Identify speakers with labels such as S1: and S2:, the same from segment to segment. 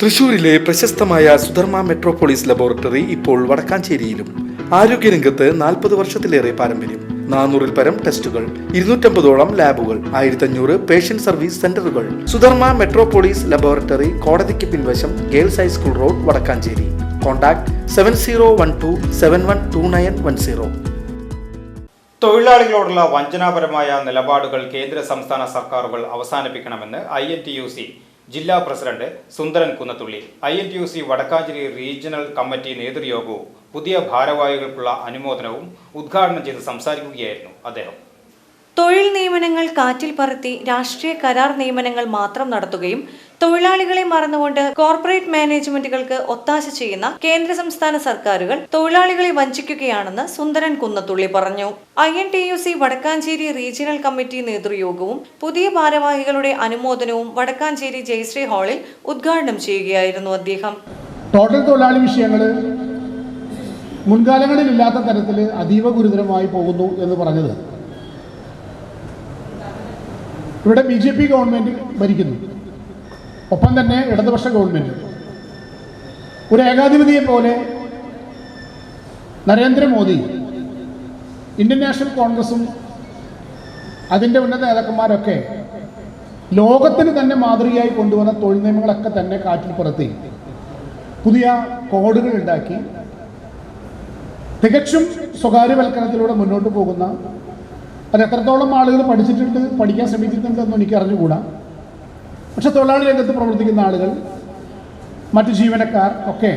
S1: തൃശൂരിലെ പ്രശസ്തമായ Sudharma metropolis laboratory ഇപ്പോൾ വടക്കാഞ്ചേരിയിലും. ആരോഗ്യരംഗത്ത് നാൽപ്പത് വർഷത്തിലേറെ പാരമ്പര്യം. നാനൂറിൽ പരം ടെസ്റ്റുകൾ ഇരുന്നൂറ്റമ്പതോളം ലാബുകൾ ആയിരത്തഞ്ഞൂറ് പേഷ്യന്റ് സർവീസ് സെന്ററുകൾ. സുധർമ്മ മെട്രോപോളിസ് ലബോറട്ടറി കോടതിക്ക് പിൻവശം girls high school road Vadakkanchery. Contact seven zero one two seven one two nine one zero.
S2: തൊഴിലാളികളോടുള്ള വഞ്ചനാപരമായ നിലപാടുകൾ കേന്ദ്ര സംസ്ഥാന സർക്കാരുകൾ അവസാനിപ്പിക്കണമെന്ന് I N T U C ജില്ലാ president Sundaran Kunnathully I N T U C Vadakkanchery regional committee നേതൃയോഗവും പുതിയ ഭാരവാഹികൾക്കുള്ള അനുമോദനവും ഉദ്ഘാടനം ചെയ്ത് സംസാരിക്കുകയായിരുന്നു അദ്ദേഹം.
S3: തൊഴിൽ നിയമനങ്ങൾ കാറ്റിൽ പറത്തി രാഷ്ട്രീയ കരാർ നിയമനങ്ങൾ മാത്രം നടത്തുകയും തൊഴിലാളികളെ മറന്നുകൊണ്ട് കോർപ്പറേറ്റ് മാനേജ്മെന്റുകൾക്ക് ഒത്താശ ചെയ്യുന്ന കേന്ദ്ര സംസ്ഥാന സർക്കാരുകൾ തൊഴിലാളികളെ വഞ്ചിക്കുകയാണെന്ന് സുന്ദരൻ കുന്നത്തുള്ളി പറഞ്ഞു. I N T U C Vadakkanchery regional committee നേതൃയോഗവും പുതിയ ഭാരവാഹികളുടെ അനുമോദനവും വടക്കാഞ്ചേരി ജയശ്രീ ഹാളിൽ ഉദ്ഘാടനം ചെയ്യുകയായിരുന്നു അദ്ദേഹം.
S4: ടോട്ടൽ തൊഴിലാളി വിഷയങ്ങൾ മുൻകാലങ്ങളിൽ ഇല്ലാത്ത തരത്തിൽ അതീവ ഗുരുതരമായി പോകുന്നു എന്ന് പറഞ്ഞത് ഇവിടെ ബി ജെ പി ഗവൺമെന്റ് ഭരിക്കുന്നു. ഒപ്പം തന്നെ ഇടതുപക്ഷ ഗവൺമെന്റ് ഒരു ഏകാധിപതിയെ പോലെ നരേന്ദ്രമോദി ഇന്ത്യൻ നാഷണൽ കോൺഗ്രസും അതിന്റെ ഉന്നത നേതാക്കന്മാരൊക്കെ ലോകത്തിന് തന്നെ മാതൃകയായി കൊണ്ടുവന്ന തൊഴിൽ നിയമങ്ങളൊക്കെ തന്നെ കാറ്റിൽ പുറത്തി പുതിയ കോഡുകൾ ഉണ്ടാക്കി. തികച്ചും സ്വകാര്യവൽക്കരണത്തിലൂടെ മുന്നോട്ട് പോകുന്ന അത് എത്രത്തോളം ആളുകൾ പഠിച്ചിട്ടുണ്ട് പഠിക്കാൻ ശ്രമിച്ചിട്ടുണ്ടെന്ന് എനിക്ക് അറിഞ്ഞുകൂടാ. പക്ഷെ തൊഴിലാളി രംഗത്ത് പ്രവർത്തിക്കുന്ന ആളുകൾ മറ്റു ജീവനക്കാർ ഒക്കെ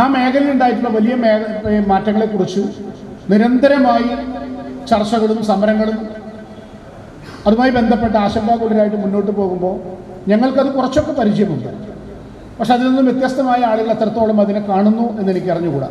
S4: ആ മേഖലയിൽ ഉണ്ടായിട്ടുള്ള വലിയ മേഖ മാറ്റങ്ങളെക്കുറിച്ച് നിരന്തരമായി ചർച്ചകളും സമരങ്ങളും അതുമായി ബന്ധപ്പെട്ട ആശങ്കാകുലരായിട്ട് മുന്നോട്ട് പോകുമ്പോൾ ഞങ്ങൾക്കത് കുറച്ചൊക്കെ പരിചയമുണ്ട്. പക്ഷെ അതിൽ നിന്നും വ്യത്യസ്തമായ ആളുകൾ എത്രത്തോളം അതിനെ കാണുന്നു എന്ന് എനിക്ക് അറിഞ്ഞുകൂടാ.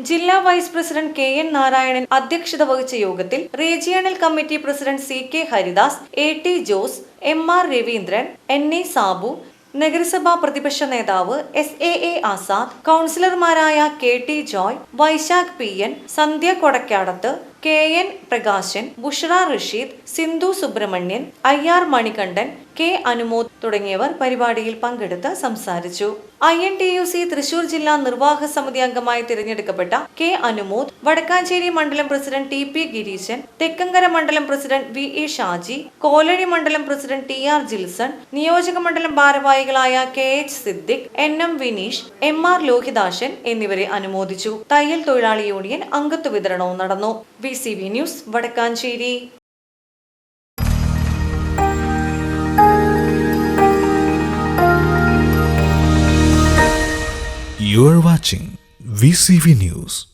S3: ജില്ലാ vice president K N Narayanan അധ്യക്ഷത വഹിച്ച യോഗത്തിൽ regional committee president C K Haridas A T Jose M R Raveendran N A Sabu നഗരസഭാ പ്രതിപക്ഷ നേതാവ് എസ് എ എ ആസാദ് കൗൺസിലർമാരായ K T Joy Vaishakh P N Sandhya Kodakkadath K N Prakashan Bushara Rasheed Sindhu Subramanian I R Manikandan K Anumod തുടങ്ങിയവർ പരിപാടിയിൽ പങ്കെടുത്ത് സംസാരിച്ചു. I N T U C Thrissur ജില്ലാ നിർവാഹക സമിതി അംഗമായി തിരഞ്ഞെടുക്കപ്പെട്ട കെ അനുമോദ് വടക്കാഞ്ചേരി മണ്ഡലം president T P Gireeshan Thekkumkara മണ്ഡലം president V A Shaji Kolazhy മണ്ഡലം പ്രസിഡന്റ് ടി ആർ ജിൽസൺ നിയോജക മണ്ഡലം ഭാരവാഹികളായ K H Siddique N M Vineesh M R Lohithashan എന്നിവരെ അനുമോദിച്ചു. തയ്യൽ തൊഴിലാളി യൂണിയൻ അംഗത്വ വിതരണവും നടന്നു. V C B news Vadakkanchery
S5: You are watching VCV News.